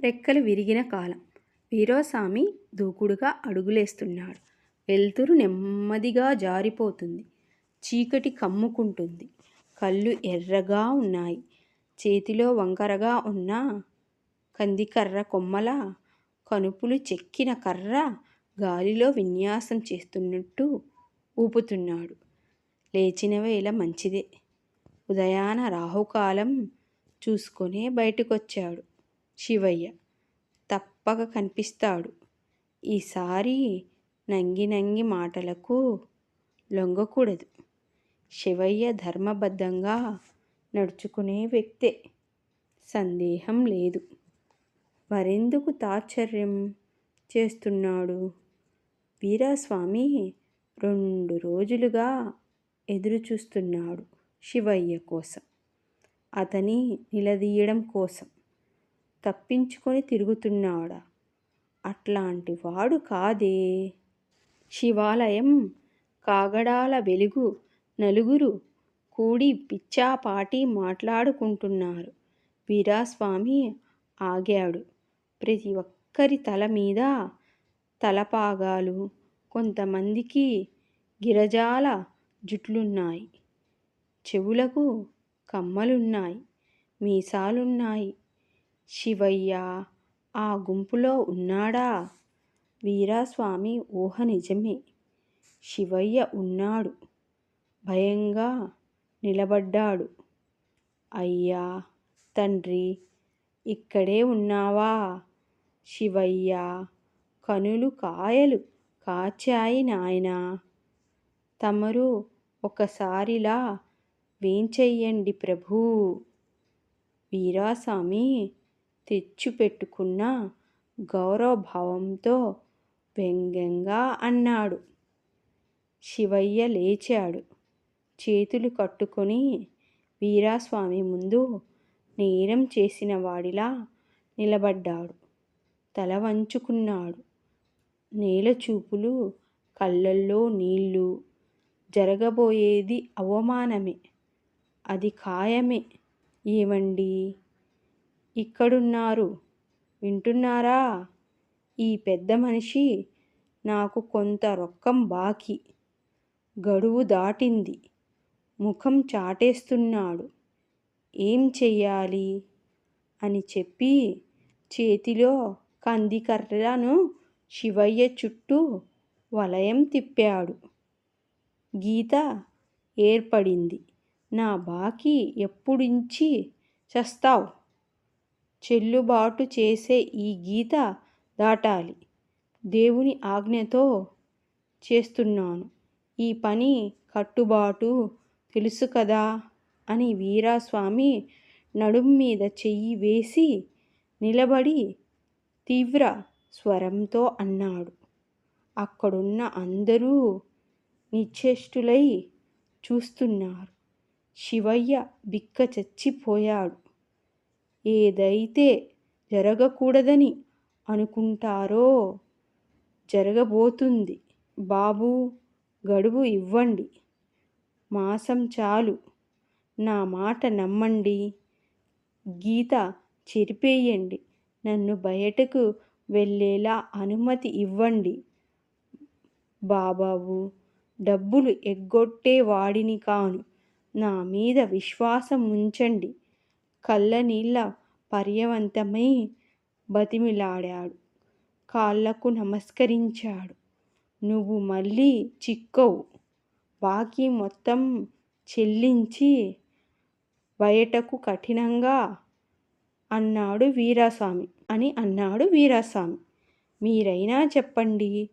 రెక్కలు విరిగిన కాలం. వీరోస్వామి దూకుడుగా అడుగులేస్తున్నాడు. వెలుతురు నెమ్మదిగా జారిపోతుంది. చీకటి కమ్ముకుంటుంది. కళ్ళు ఎర్రగా ఉన్నాయి. చేతిలో వంకరగా ఉన్న కందికర్ర కొమ్మల కనుపులు చెక్కిన కర్ర గాలిలో విన్యాసం చేస్తున్నట్టు ఊపుతున్నాడు. లేచిన వేళ మంచిదే. ఉదయాన రాహుకాలం చూసుకునే బయటకొచ్చాడు. శివయ్య తప్పక కనిపిస్తాడు. ఈసారి నంగి నంగి మాటలకు లొంగకూడదు. శివయ్య ధర్మబద్ధంగా నడుచుకునే వ్యక్తే. సందేహం లేదు. మరెందుకు తాత్సర్యం చేస్తున్నాడు? వీరాస్వామి రెండు రోజులుగా ఎదురు చూస్తున్నాడు శివయ్య కోసం. అతని నిలదీయడం కోసం. తప్పించుకొని తిరుగుతున్నాడా? అట్లాంటి వాడు కాదే. శివాలయం కాగడాల వెలుగు నలుగురు కూడి పిచ్చాపాటి మాట్లాడుకుంటున్నారు. వీరాస్వామి ఆగాడు. ప్రతి ఒక్కరి తల మీద తలపాగాలు. కొంతమందికి గిరజాల జుట్లున్నాయి. చెవులకు కమ్మలున్నాయి. మీసాలున్నాయి. శివయ్య ఆ గుంపులో ఉన్నాడా? వీరాస్వామి ఊహ నిజమే. శివయ్య ఉన్నాడు. భయంగా నిలబడ్డాడు. అయ్యా తండ్రి ఇక్కడే ఉన్నావా? శివయ్య కనులు కాయలు కాచాయి నాయనా. తమరు ఒకసారిలా వేంచెయ్యండి ప్రభూ. వీరాస్వామి తెచ్చిపెట్టుకున్న గౌరవభావంతో వ్యంగ్యంగా అన్నాడు. శివయ్య లేచాడు. చేతులు కట్టుకొని వీరాస్వామి ముందు నేరం చేసిన వాడిలా నిలబడ్డాడు. తల వంచుకున్నాడు. నేల చూపులు కళ్ళల్లో నీళ్ళు జరగబోయేది అవమానమే. అది ఖాయమే. ఏమండి? ఇక్కడున్నారు. వింటున్నారా? ఈ పెద్ద మనిషి నాకు కొంత రొక్కం బాకీ. గడువు దాటింది. ముఖం చాటేస్తున్నాడు. ఏం చెయ్యాలి? అని చెప్పి చేతిలో కందికర్రను శివయ్య చుట్టూ వలయం తిప్పాడు. గీత ఏర్పడింది. నా బాకీ ఎప్పుడించి చస్తావ్? చెల్లుబాటు చేసే ఈ గీత దాటాలి. దేవుని ఆజ్ఞతో చేస్తున్నాను. ఈ పని కట్టుబాటు తెలుసు కదా అని వీరాస్వామి నడుం మీద చెయ్యి వేసి నిలబడి తీవ్ర స్వరంతో అన్నాడు. అక్కడున్న అందరూ నిశ్చేష్టులై చూస్తున్నారు. శివయ్య బిక్క చచ్చిపోయాడు. ఏదైతే జరగకూడదని అనుకుంటారో జరగబోతుంది. బాబు గడువు ఇవ్వండి. మాసం చాలు. నా మాట నమ్మండి. గీత చెరిపేయండి. నన్ను బయటకు వెళ్ళేలా అనుమతి ఇవ్వండి. బాబాబు డబ్బులు ఎగ్గొట్టే వాడిని కాను. నా మీద విశ్వాసం ఉంచండి. కళ్ళనీళ్ళ పర్యవంతమై బతిమిలాడాడు. కాళ్ళకు నమస్కరించాడు. నువ్వు మళ్ళీ చిక్కవు. బాకీ మొత్తం చెల్లించి బయటకు కఠినంగా అన్నాడు వీరాస్వామి అని అన్నాడు వీరాస్వామి. మీరైనా చెప్పండి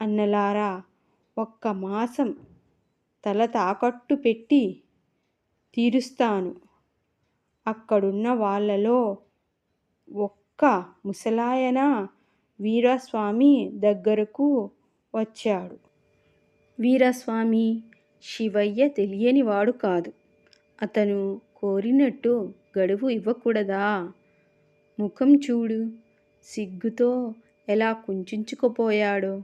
అన్నలారా ఒక్క మాసం తల తాకట్టు పెట్టి తీరుస్తాను. అక్కడున్న వాళ్ళలో ఒక్క ముసలాయన వీరాస్వామి దగ్గరకు వచ్చాడు. వీరాస్వామి శివయ్య తెలియనివాడు కాదు. అతను కోరినట్టు గడువు ఇవ్వకూడదా? ముఖం చూడు. సిగ్గుతో ఎలా కుంచుకుపోయాడో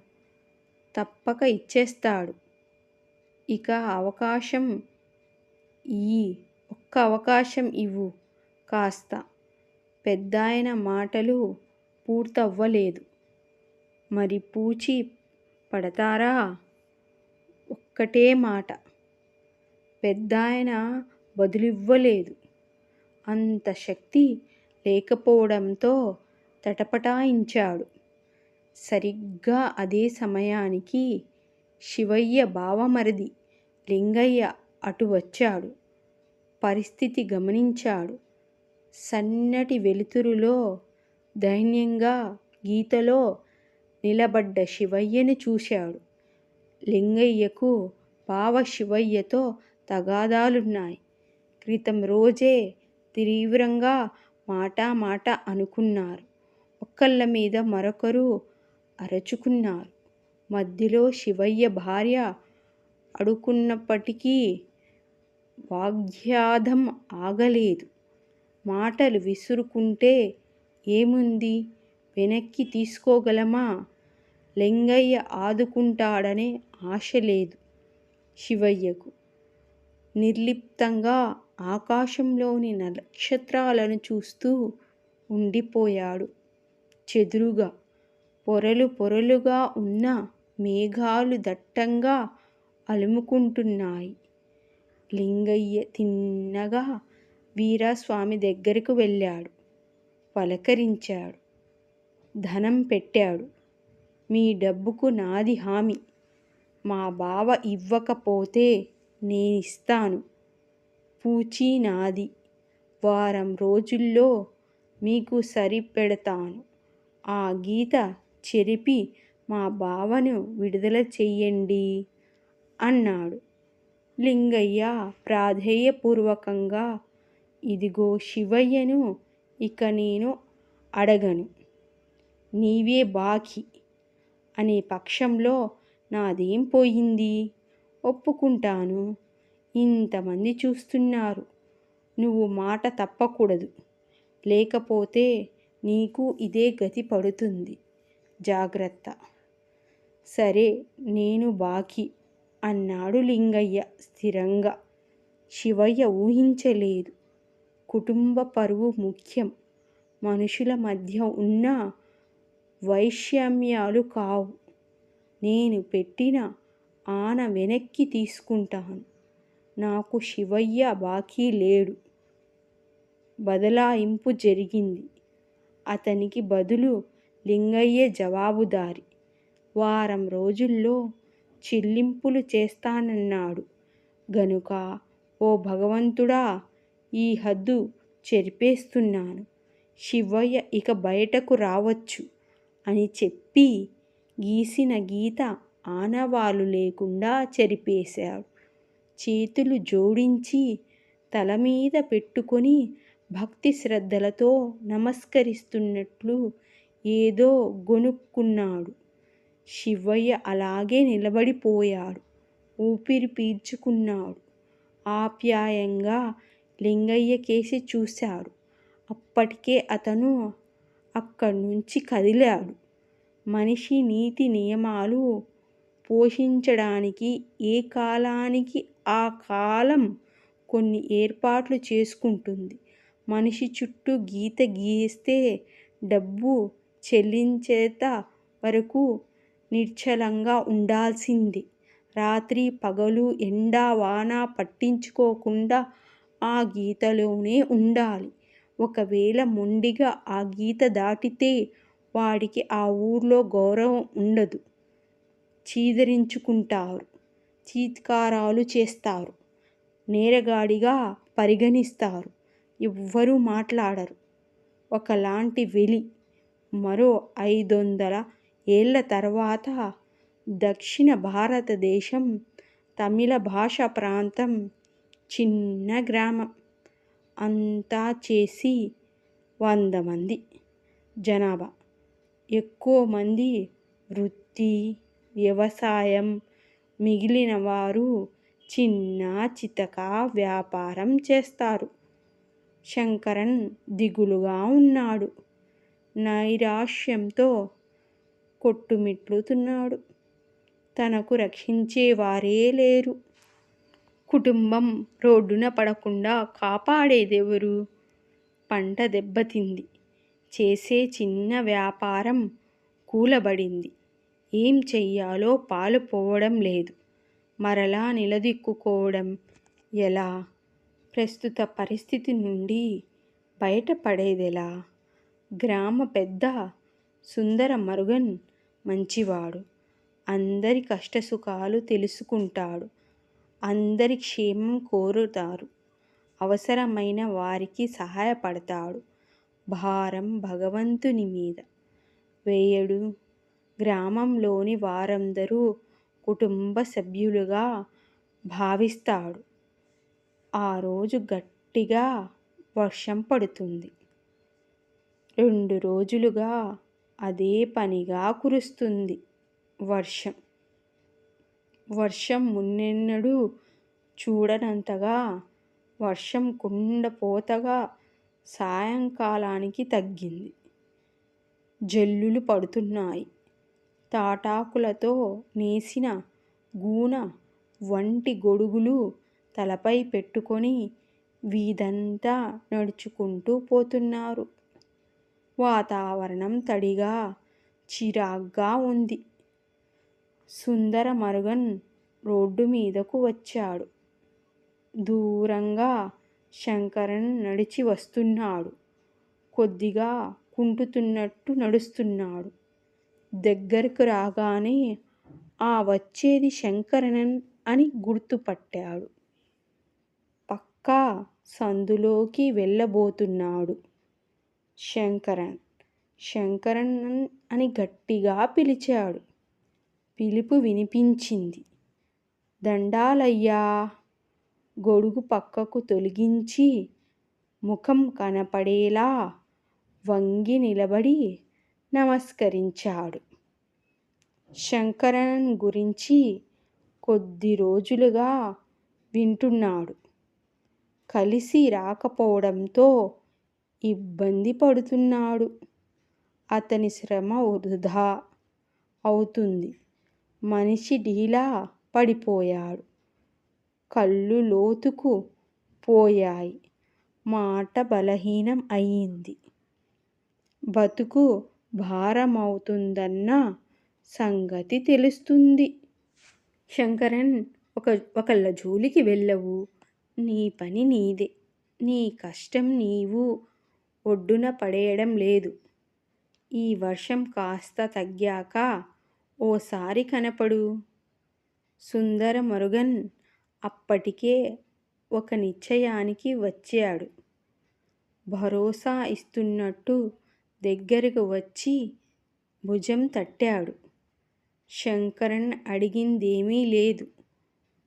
తప్పక ఇచ్చేస్తాడు. ఇక అవకాశం ఈ ఒక్క అవకాశం ఇవ్వు కాస్త పెద్దాయన మాటలు పూర్తవ్వలేదు. మరి పూచి పడతారా? ఒక్కటే మాట. పెద్దాయన బదులివ్వలేదు. అంత శక్తి లేకపోవడంతో తటపటాయించాడు. సరిగ్గా అదే సమయానికి శివయ్య బావమరిది లింగయ్య అటు వచ్చాడు. పరిస్థితి గమనించాడు. సన్నటి వెలుతురులో దైన్యంగా గీతలో నిలబడ్డ శివయ్యను చూశాడు. లింగయ్యకు బావ శివయ్యతో తగాదాలున్నాయి. క్రితం రోజే తీవ్రంగా మాటా మాట అనుకున్నారు. ఒకళ్ళమీద మరొకరు అరచుకున్నారు మధ్యలో శివయ్య భార్య అడుక్కున్నప్పటికీ వాగ్యాధం ఆగలేదు. మాటలు విసురుకుంటే ఏముంది? వెనక్కి తీసుకోగలమా? లింగయ్య ఆదుకుంటాడనే ఆశ లేదు శివయ్యకు. నిర్లిప్తంగా ఆకాశంలోని నక్షత్రాలను చూస్తూ ఉండిపోయాడు. చెదురుగా, పొరలు పొరలుగా ఉన్న మేఘాలు దట్టంగా అలుముకుంటున్నాయి. లింగయ్య తిన్నగా వీరాస్వామి దగ్గరకు వెళ్ళాడు. పలకరించాడు. ధనం పెట్టాడు. మీ డబ్బుకు నాది హామీ. మా బావ ఇవ్వకపోతే నేనిస్తాను. పూచీ నాది. వారం రోజుల్లో మీకు సరిపెడతాను. ఆ గీత చెరిపి మా బావను విడుదల చెయ్యండి అన్నాడు. లింగయ్య ప్రాధేయపూర్వకంగా ఇదిగో శివయ్యను ఇక నేను అడగను. నీవే బాకీ అనే పక్షంలో నాదేం పోయింది? ఒప్పుకుంటాను. ఇంతమంది చూస్తున్నారు. నువ్వు మాట తప్పకూడదు. లేకపోతే నీకు ఇదే గతి పడుతుంది. జాగ్రత్త. సరే నేను బాకీ అన్నాడు లింగయ్య స్థిరంగా. శివయ్య ఊహించలేదు. కుటుంబ పరువు ముఖ్యం. మనుషుల మధ్య ఉన్న వైషమ్యాలు కావు. నేను పెట్టిన ఆన వెనక్కి తీసుకుంటాను. నాకు శివయ్య బాకీ లేడు. బదలాయింపు జరిగింది. అతనికి బదులు లింగయ్యే జవాబుదారి వారం రోజుల్లో చెల్లింపులు చేస్తానన్నాడు గనుక ఓ భగవంతుడా! ఈ హద్దు చెరిపేస్తున్నాను. శివయ్య ఇక బయటకు రావచ్చు అని చెప్పి గీసిన గీత ఆనవాలు లేకుండా చెరిపేశాడు. చేతులు జోడించి తల మీద పెట్టుకొని భక్తి శ్రద్ధలతో నమస్కరిస్తున్నట్లు ఏదో గొణుక్కున్నాడు. శివయ్య అలాగే నిలబడిపోయాడు. ఊపిరి పీల్చుకున్నాడు. ఆప్యాయంగా లింగయ్య కేసి చూశాడు. అప్పటికే అతను అక్కడి నుంచి కదిలాడు. మనిషి నీతి నియమాలు పోషించడానికి ఏ కాలానికి ఆ కాలం కొన్ని ఏర్పాట్లు చేసుకుంటుంది. మనిషి చుట్టూ గీత గీస్తే డబ్బు చెల్లించేత వరకు నిశ్చలంగా ఉండాల్సింది రాత్రి పగలు ఎండా వాన పట్టించుకోకుండా ఆ గీతలోనే ఉండాలి. ఒకవేళ మొండిగా ఆ గీత దాటితే వాడికి ఆ ఊర్లో గౌరవం ఉండదు. చీదరించుకుంటారు. చీత్కారాలు చేస్తారు. నేరగాడిగా పరిగణిస్తారు. ఎవ్వరూ మాట్లాడరు. ఒకలాంటి వెలి. మరో ఐదొందల ఏళ్ళ తర్వాత దక్షిణ భారతదేశం తమిళ భాషా ప్రాంతం. చిన్న గ్రామం. అంతా చేసి వందమంది జనాభా. ఎక్కువ మంది వృత్తి, వ్యవసాయం. మిగిలిన వారు చిన్నా చితకా వ్యాపారం చేస్తారు. శంకరన్ దిగులుగా ఉన్నాడు. నైరాశ్యంతో కొట్టుమిట్లుతున్నాడు. తనకు రక్షించేవారే లేరు. కుటుంబం రోడ్డున పడకుండా కాపాడేదెవరు? పంట దెబ్బతింది. చేసే చిన్న వ్యాపారం కూలబడింది ఏం చెయ్యాలో పాలుపోవడం లేదు మరలా నిలదిక్కుకోవడం ఎలా ప్రస్తుత పరిస్థితి నుండి బయటపడేదెలా గ్రామ పెద్ద సుందర మరుగన్ మంచివాడు. అందరి కష్టసుఖాలు తెలుసుకుంటాడు. అందరి క్షేమం కోరుతారు. అవసరమైన వారికి సహాయపడతాడు. భారం భగవంతుని మీద. వేయడు గ్రామంలోని వారందరూ కుటుంబ సభ్యులుగా భావిస్తాడు. ఆ రోజు గట్టిగా వర్షం పడుతుంది. రెండు రోజులుగా అదే పనిగా కురుస్తుంది వర్షం. వర్షం మున్నెన్నడూ చూడనంతగా వర్షం కుండపోతగా సాయంకాలానికి తగ్గింది. జల్లులు పడుతున్నాయి. తాటాకులతో నేసిన గూన వంటి గొడుగులు తలపై పెట్టుకొని వీధంతా నడుచుకుంటూ పోతున్నారు. వాతావరణం తడిగా చిరాగ్గా ఉంది. సుందర మరుగన్ రోడ్డు మీదకు వచ్చాడు. దూరంగా శంకరన్ నడిచి వస్తున్నాడు. కొద్దిగా కుంటుతున్నట్టు నడుస్తున్నాడు. దగ్గరకు రాగానే ఆ వచ్చేది శంకరనన్ అని గుర్తుపట్టాడు. పక్కా సందులోకి వెళ్ళబోతున్నాడు. శంకరన్. శంకరన్ అని గట్టిగా పిలిచాడు. పిలుపు వినిపించింది. దండాలయ్యా! గొడుగు పక్కకు తొలగించి ముఖం కనపడేలా వంగి నిలబడి నమస్కరించాడు. శంకరన్ గురించి కొద్ది రోజులుగా వింటున్నాడు. కలిసి రాకపోవడంతో ఇబ్బంది పడుతున్నాడు. అతని శ్రమ వృధా అవుతుంది. మనిషి ఢీలా పడిపోయాడు. కళ్ళు లోతుకు పోయాయి. మాట బలహీనం అయింది. బతుకు భారమవుతుందన్న సంగతి తెలుస్తుంది. శంకరన్ ఒక ఒకళ్ళ జోలికి వెళ్ళవు. నీ పని నీదే. నీ కష్టం నీవు. ఒడ్డున పడేయడం లేదు. ఈ వర్షం కాస్త తగ్గాక ఓసారి కనపడు. సుందర మరుగన్ అప్పటికే ఒక నిశ్చయానికి వచ్చాడు. భరోసా ఇస్తున్నట్టు దగ్గరకు వచ్చి భుజం తట్టాడు. శంకరన్ అడిగిందేమీ లేదు.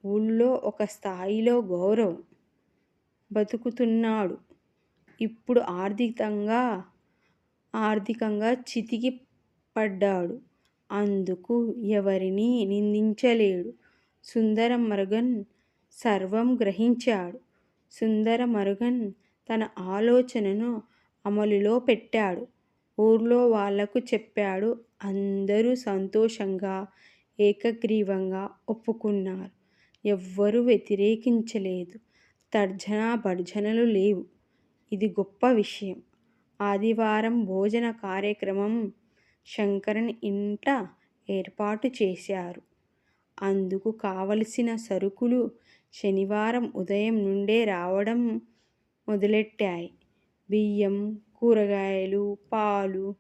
ఊళ్ళో ఒక స్థాయిలో గౌరవం బతుకుతున్నాడు. ఇప్పుడు ఆర్థికంగా ఆర్థికంగా చితికి పడ్డాడు. అందుకు ఎవరినీ నిందించలేడు. సుందర మరుగన్ సర్వం గ్రహించాడు. సుందర మరుగన్ తన ఆలోచనను అమలులో పెట్టాడు. ఊర్లో వాళ్ళకు చెప్పాడు. అందరూ సంతోషంగా ఏకగ్రీవంగా ఒప్పుకున్నారు. ఎవ్వరూ వ్యతిరేకించలేదు. తర్జనా భర్జనలు లేవు. ఇది గొప్ప విషయం. ఆదివారం భోజన కార్యక్రమం శంకరన్ ఇంట ఏర్పాటు చేశారు. అందుకు కావలసిన సరుకులు శనివారం ఉదయం నుండే రావడం మొదలెట్టాయి. బియ్యం కూరగాయలు పాలు.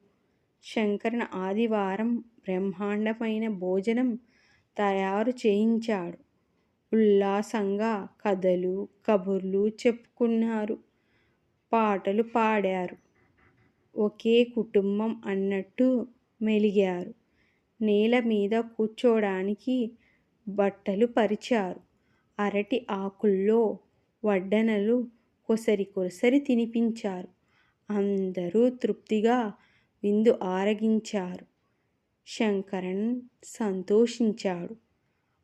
శంకరన్ ఆదివారం బ్రహ్మాండమైన భోజనం తయారు చేయించాడు. ఉల్లాసంగా కథలు కబుర్లు చెప్పుకున్నారు. పాటలు పాడారు. ఒకే కుటుంబం అన్నట్టు మెలిగారు. నేల మీద కూర్చోడానికి బట్టలు పరిచారు. అరటి ఆకుల్లో వడ్డనలు కొసరి కొసరి తినిపించారు. అందరూ తృప్తిగా విందు ఆరగించారు. శంకరన్ సంతోషించాడు.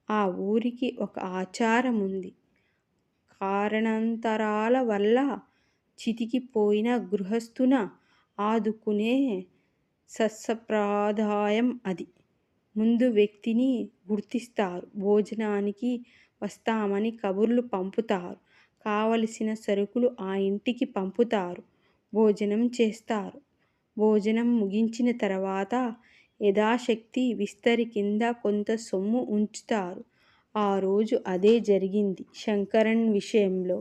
ఆ ఊరికి ఒక ఆచారం ఉంది కారణాంతరాల వల్ల చితికిపోయిన గృహస్థున ఆదుకునే సత్సంప్రదాయం అది ముందు వ్యక్తిని గుర్తిస్తారు భోజనానికి వస్తామని కబుర్లు పంపుతారు కావలసిన సరుకులు ఆ ఇంటికి పంపుతారు భోజనం చేస్తారు భోజనం ముగించిన తర్వాత యథాశక్తి విస్తరి కింద కొంత సొమ్ము ఉంచుతారు. ఆ రోజు అదే జరిగింది శంకరన్ విషయంలో.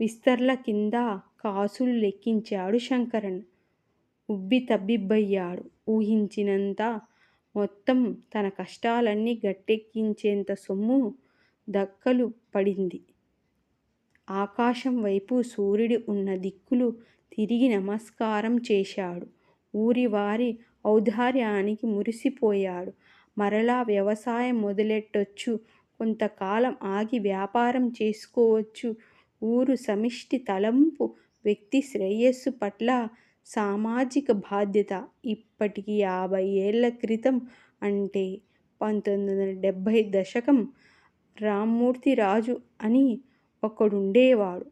విస్తర్ల కింద కాసులు లెక్కించాడు శంకరన్. ఉబ్బి తబ్బిబ్బయ్యాడు ఊహించినంత మొత్తం తన కష్టాలన్నీ గట్టెక్కించేంత సొమ్ము దక్కలు పడింది. ఆకాశం వైపు సూర్యుడు ఉన్న దిక్కులు తిరిగి నమస్కారం చేశాడు. ఊరి వారి ఔదార్యానికి మురిసిపోయాడు. మరలా వ్యవసాయం మొదలెట్టొచ్చు. కొంతకాలం ఆగి వ్యాపారం చేసుకోవచ్చు. ఊరు సమిష్టి తలంపు వ్యక్తి శ్రేయస్సు పట్ల సామాజిక బాధ్యత. ఇప్పటికి యాభై ఏళ్ళ క్రితం అంటే పంతొమ్మిది వందల డెబ్భై దశకం రామ్మూర్తి రాజు అని ఒకడుండేవాడు.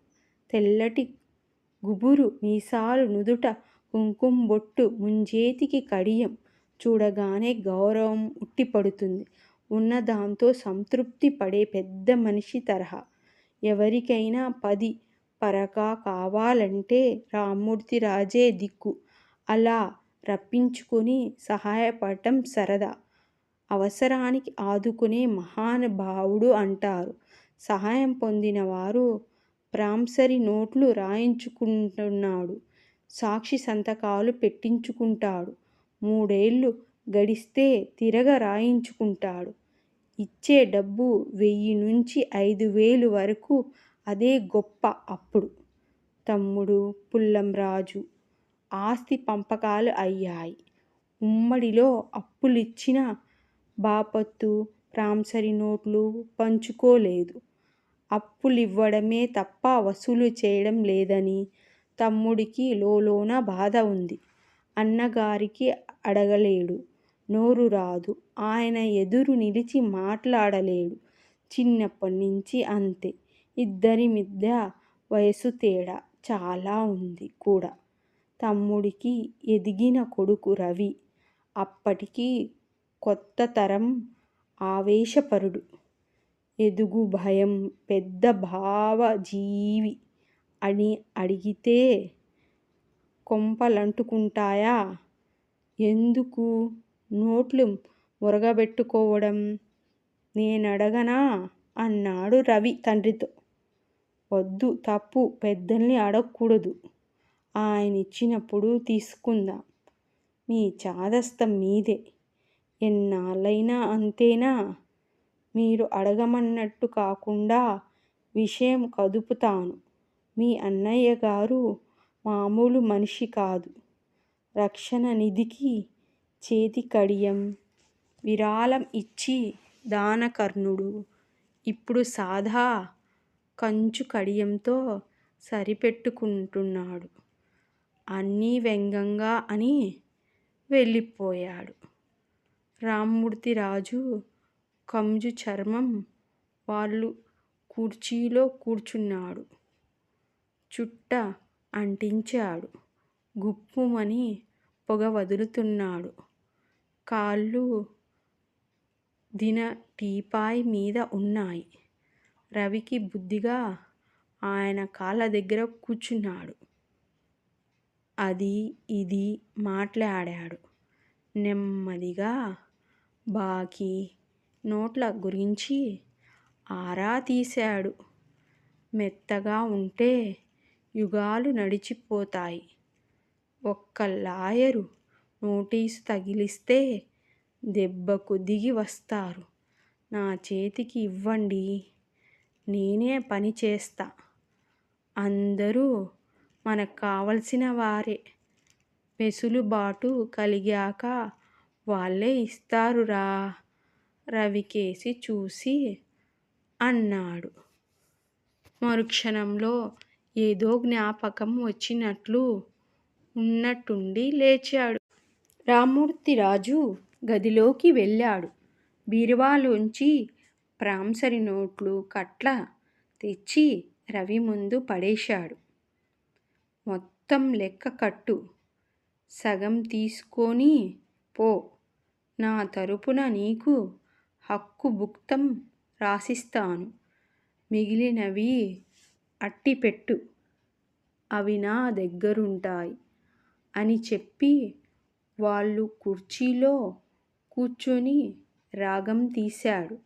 తెల్లటి గుబురు మీసాలు నుదుట కుంకుమ బొట్టు ముంజేతికి కడియం. చూడగానే గౌరవం ఉట్టిపడుతుంది. ఉన్నదాంతో సంతృప్తి పడే పెద్ద మనిషి తరహా. ఎవరికైనా పది పరకా కావాలంటే రామ్మూర్తి రాజే దిక్కు. అలా రప్పించుకొని సహాయపడటం సరదా. అవసరానికి ఆదుకునే మహానుభావుడు అంటారు. సహాయం పొందిన వారు ప్రాంసరి నోట్లు రాయించుకుంటున్నాడు. సాక్షి సంతకాలు పెట్టించుకుంటాడు. మూడేళ్ళు గడిస్తే తిరగ రాయించుకుంటాడు. ఇచ్చే డబ్బు వెయ్యి నుంచి ఐదు వేలు వరకు అదే గొప్ప అప్పుడు. తమ్ముడు పుల్లంరాజు ఆస్తి పంపకాలు అయ్యాయి. ఉమ్మడిలో అప్పులిచ్చిన బాపత్తు ప్రాంసరి నోట్లు పంచుకోలేదు అప్పులివ్వడమే తప్ప వసూలు చేయడం లేదని తమ్ముడికి లోలోన బాధ ఉంది. అన్నగారికి అడగలేడు. నోరు రాదు. ఆయన ఎదురు నిలిచి మాట్లాడలేడు. చిన్నప్పట్నించీ అంతే. ఇద్దరి మధ్య వయసు తేడా చాలా ఉంది కూడా. తమ్ముడికి ఎదిగిన కొడుకు రవి. అప్పటికి కొత్త తరం ఆవేశపరుడు. ఎదుగు భయం. పెద్ద భావజీవి. అని అడిగితే కొంపలంటుకుంటాయా? ఎందుకు నోట్లు ఉరగబెట్టుకోవడం నేనడగనా? అన్నాడు రవి తండ్రితో. వద్దు తప్పు. పెద్దల్ని అడగకూడదు ఆయన ఇచ్చినప్పుడు తీసుకుందాం. మీ చాదస్తం మీదే. ఎన్నాళ్ళైనా అంతేనా? మీరు అడగమన్నట్టు కాకుండా విషయం కదుపుతాను. మీ అన్నయ్య గారు మామూలు మనిషి కాదు. రక్షణ నిధికి చేతి కడియం విరాళం ఇచ్చి దానకర్ణుడు. ఇప్పుడు సాదా కంచు కడియంతో సరిపెట్టుకుంటున్నాడు అన్నీ వ్యంగ్యంగా అని వెళ్ళిపోయాడు. రామ్మూర్తి రాజు కంజు చర్మం వాళ్ళు కుర్చీలో కూర్చున్నాడు. చుట్ట అంటించాడు. గుప్పుమని పొగ వదులుతున్నాడు. కాళ్ళు దిన టీపాయ్ మీద ఉన్నాయి. రవికి బుద్ధిగా ఆయన కాళ్ళ దగ్గర కూర్చున్నాడు. అది ఇది మాట్లాడాడు. నెమ్మదిగా బాకీ నోట్ల గురించి ఆరా తీశాడు. మెత్తగా ఉంటే యుగాలు నడిచిపోతాయి. ఒక్క లాయరు నోటీసు తగిలిస్తే దెబ్బకు దిగి వస్తారు. నా చేతికి ఇవ్వండి. నేనే పని చేస్తా అందరూ మనకు కావలసినవారే. వెసులుబాటు కలిగాక వాళ్ళే ఇస్తారురా రవికేసి చూసి అన్నాడు. మరుక్షణంలో ఏదో జ్ఞాపకం వచ్చినట్లు ఉన్నట్టుండి లేచాడు. రామూర్తిరాజు గదిలోకి వెళ్ళాడు. బీరువాలోంచి ప్రాంసరి నోట్లు కట్ట తెచ్చి రవి ముందు పడేశాడు. మొత్తం లెక్క కట్టు. సగం తీసుకొని పో. నా తరపున నీకు హక్కు భుక్తం రాసిస్తాను. మిగిలినవి అట్టిపెట్టు. అవి నా దగ్గరుంటాయి. అని చెప్పి వాళ్ళు కుర్చీలో కూర్చొని రాగం తీశాడు.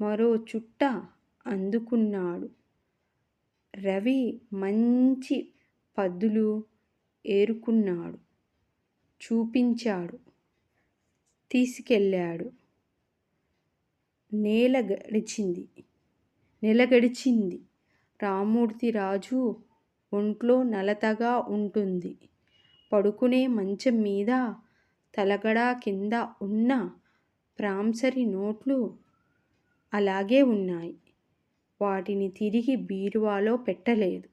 మరో చుట్ట అందుకున్నాడు. రవి మంచి పద్దులు ఏరుకున్నాడు. చూపించాడు. తీసుకెళ్ళాడు. నేల గడిచింది నెల గడిచింది. రామూర్తి రాజు ఒంట్లో నలతగా ఉంటుంది. పడుకునే మంచం మీద తలగడ కింద ఉన్న ప్రాంసరీ నోట్లు అలాగే ఉన్నాయి. వాటిని తిరిగి బీరువాలో పెట్టలేదు.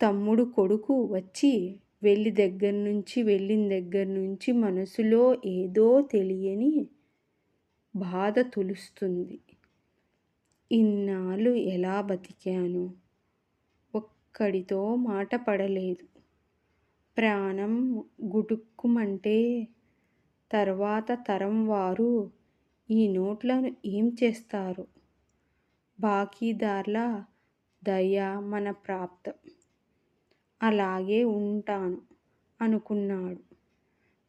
తమ్ముడు కొడుకు వచ్చి వెళ్ళి దగ్గర నుంచి వెళ్ళిన దగ్గర్నుంచి మనసులో ఏదో తెలియని బాధ తులుస్తుంది ఇన్నాళ్ళు ఎలా బతికాను? ఒక్కడితో మాట పడలేదు. ప్రాణం గుటుక్కుమంటే తర్వాత తరం వారు ఈ నోట్లను ఏం చేస్తారు? బాకీదార్ల దయ మన ప్రాప్తం. అలాగే ఉంటాను అనుకున్నాడు.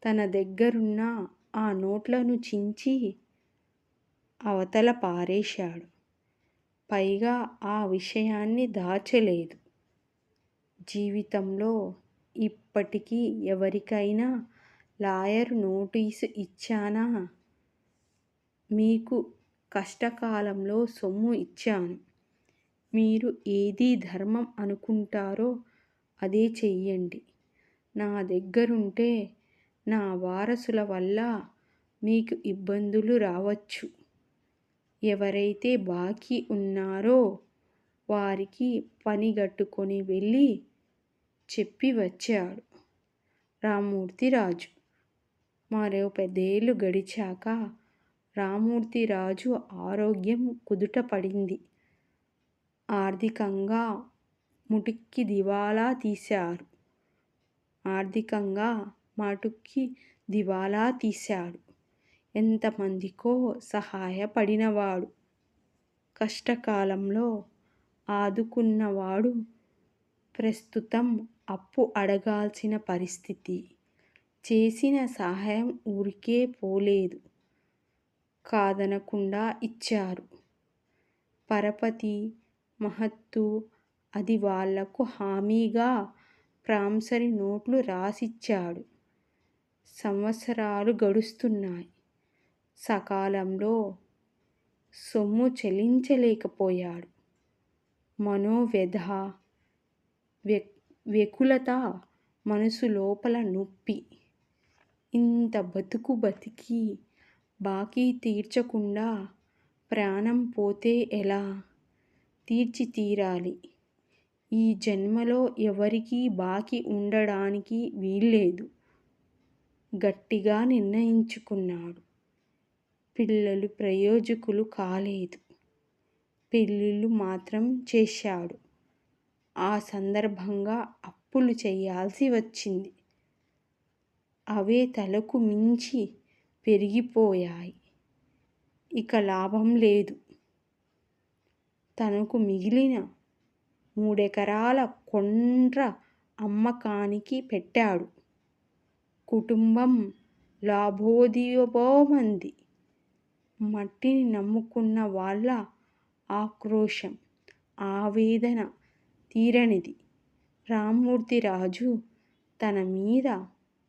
తన దగ్గరున్న ఆ నోట్లను చించి అవతల పారేశాడు. పైగా ఆ విషయాన్ని దాచలేదు. జీవితంలో ఇప్పటికి ఎవరికైనా లాయర్ నోటీసు ఇచ్చానా? మీకు కష్టకాలంలో సొమ్ము ఇచ్చాను. మీరు ఏది ధర్మం అనుకుంటారో అదే చెయ్యండి. నా దగ్గరుంటే నా వారసుల వల్ల మీకు ఇబ్బందులు రావచ్చు. ఎవరైతే బాకీ ఉన్నారో వారికి పనిగట్టుకుని వెళ్ళి చెప్పి వచ్చాడు రామూర్తిరాజు మరో పదేళ్ళు గడిచాక రామూర్తిరాజు ఆరోగ్యం కుదుటపడింది. ఆర్థికంగా ముటిక్కి దివాలా తీశారు. ఆర్థికంగా మటుక్కి దివాలా తీశాడు. ఎంతమందికో సహాయపడినవాడు. కష్టకాలంలో ఆదుకున్నవాడు ప్రస్తుతం అప్పు అడగాల్సిన పరిస్థితి. చేసిన సహాయం ఊరికే పోలేదు. కాదనకుండా ఇచ్చారు. పరపతి మహత్తు అది వాళ్ళకు హామీగా ప్రాంసరీ నోట్లు రాసిచ్చాడు. సంవత్సరాలు గడుస్తున్నాయి. సకాలంలో సొమ్ము చెల్లించలేకపోయాడు. మనోవ్యధ, వ్యాకులత మనసు లోపల నొప్పి. ఇంత బతుకు బతికి బాకీ తీర్చకుండా ప్రాణం పోతే ఎలా? తీర్చి తీరాలి. ఈ జన్మలో ఎవరికీ బాకీ ఉండడానికి వీల్లేదు. గట్టిగా నిర్ణయించుకున్నాడు. పిల్లలు ప్రయోజకులు కాలేదు. పెళ్ళిళ్ళు మాత్రం చేశాడు. ఆ సందర్భంగా అప్పులు చేయాల్సి వచ్చింది. అవే తలకు మించి పెరిగిపోయాయి. ఇక లాభం లేదు. తనకు మిగిలిన మూడెకరాల కొండ్ర అమ్మకానికి పెట్టాడు. కుటుంబం లాభోదిబోమంది. మట్టిని నమ్ముకున్న వాళ్ళ ఆక్రోశం, ఆవేదన తీరనిది. రామ్మూర్తి రాజు తన మీద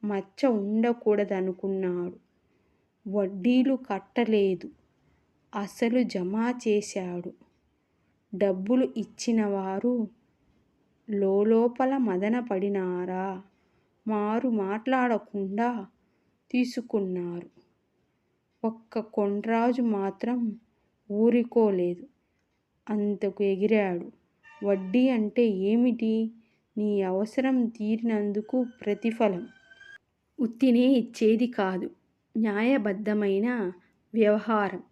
మచ్చ ఉండకూడదనుకున్నాడు. వడ్డీలు కట్టలేదు. అసలు జమాచేశాడు. డబ్బులు ఇచ్చినవారు లోలోపల మదనపడినారా మారు మాట్లాడకుండా తీసుకున్నారు. ఒక్క కొండ్రాజు మాత్రం ఊరుకోలేదు. అంతకు ఎగిరాడు. వడ్డీ అంటే ఏమిటి? నీ అవసరం తీరినందుకు ప్రతిఫలం. ఉత్తినే ఇచ్చేది కాదు. న్యాయబద్ధమైన వ్యవహారం.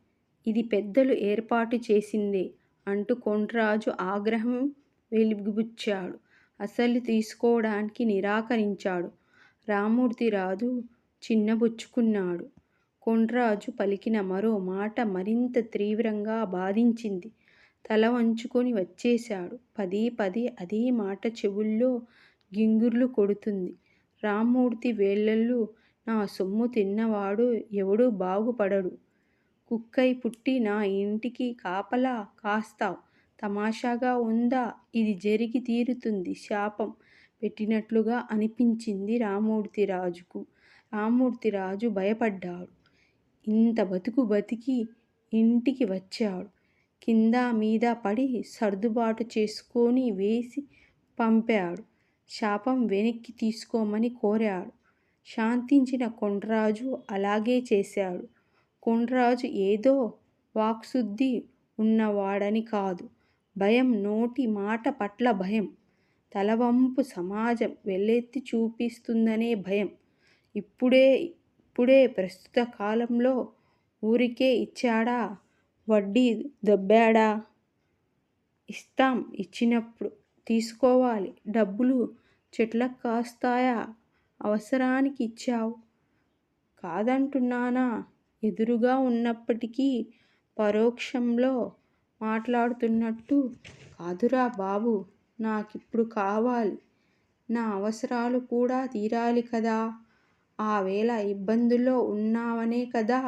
ఇది పెద్దలు ఏర్పాటు చేసిందే అంటూ కొండ్రాజు ఆగ్రహం వెలిబుచ్చాడు. అసలు తీసుకోవడానికి నిరాకరించాడు. రామూర్తిరాజు చిన్నబుచ్చుకున్నాడు. కొండ్రాజు పలికిన మరో మాట మరింత తీవ్రంగా బాధించింది. తల వంచుకొని వచ్చేశాడు. పదే పదే అదే మాట చెవుల్లో గింగుర్లు కొడుతుంది. రామ్మూర్తి వేళ్ళల్లు నా సొమ్ము తిన్నవాడు ఎవడూ బాగుపడడు. కుక్కై పుట్టి నా ఇంటికి కాపలా కాస్తావు తమాషాగా ఉందా ఇది జరిగి తీరుతుంది శాపం పెట్టినట్లుగా అనిపించింది రామూర్తి రాజుకు రామూర్తి రాజు భయపడ్డాడు. ఇంత బతుకు బతికి ఇంటికి వచ్చాడు. కింద మీద పడి సర్దుబాటు చేసుకొని వేసి పంపాడు. శాపం వెనక్కి తీసుకోమని కోరాడు. శాంతించిన కొండరాజు అలాగే చేశాడు. కొండరాజు ఏదో వాక్శుద్ధి ఉన్నవాడని కాదు. భయం నోటి మాట పట్ల భయం. తలవంపు సమాజం వెళ్ళెత్తి చూపిస్తుందనే భయం. ఇప్పుడే ఇప్పుడే ప్రస్తుత కాలంలో ఊరికే ఇచ్చాడా? వడ్డీ దొబ్బాడా? ఇస్తాం ఇచ్చినప్పుడు తీసుకోవాలి. డబ్బులు చెట్లకు కాస్తాయా? అవసరానికి ఇచ్చావ్. కాదంటున్నానా? ఎదురుగా ఉన్నప్పటికీ పరోక్షంలో మాట్లాడుతున్నట్టు కాదురా బాబూ! నాకిప్పుడు కావాలి. నా అవసరాలు కూడా తీరాలి కదా! ఆ వేళ ఇబ్బందుల్లో ఉన్నావనే కదా!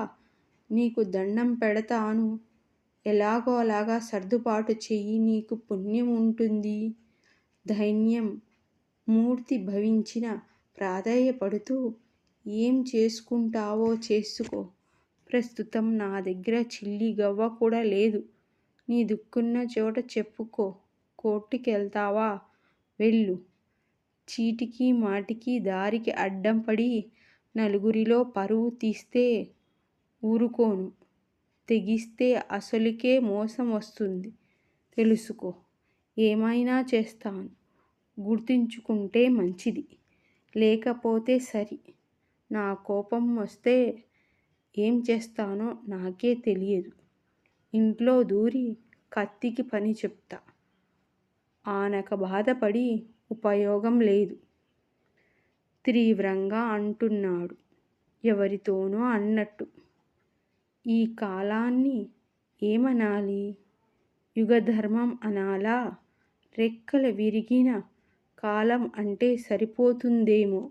నీకు దండం పెడతాను. ఎలాగో అలాగా సర్దుబాటు చెయ్యి నీకు పుణ్యం ఉంటుంది ధైన్యం మూర్తి భవించిన ప్రాధేయపడుతూ ఏం చేసుకుంటావో చేసుకో. ప్రస్తుతం నా దగ్గర చిల్లి గవ్వ కూడా లేదు. నీ దుక్కున్న చోట చెప్పుకో. కోర్టుకెళ్తావా వెళ్ళు. చీటికి మాటికి దారికి అడ్డం పడి నలుగురిలో పరువు తీస్తే ఊరుకోను. తెగిస్తే అసలుకే మోసం వస్తుంది. తెలుసుకో. ఏమైనా చేస్తాను. గుర్తుంచుకుంటే మంచిది. లేకపోతే సరి. నా కోపం వస్తే ఏం చేస్తానో నాకే తెలియదు. ఇంట్లో దూరి కత్తికి పని చెప్తా. ఆనక బాధపడి ఉపయోగం లేదు. తీవ్రంగా అంటున్నాడు. ఎవరితోనో అన్నట్టు. ఈ కాలాన్ని ఏమనాలి? యుగధర్మం అనాలా? రెక్కలు విరిగిన కాలం అంటే సరిపోతుందేమో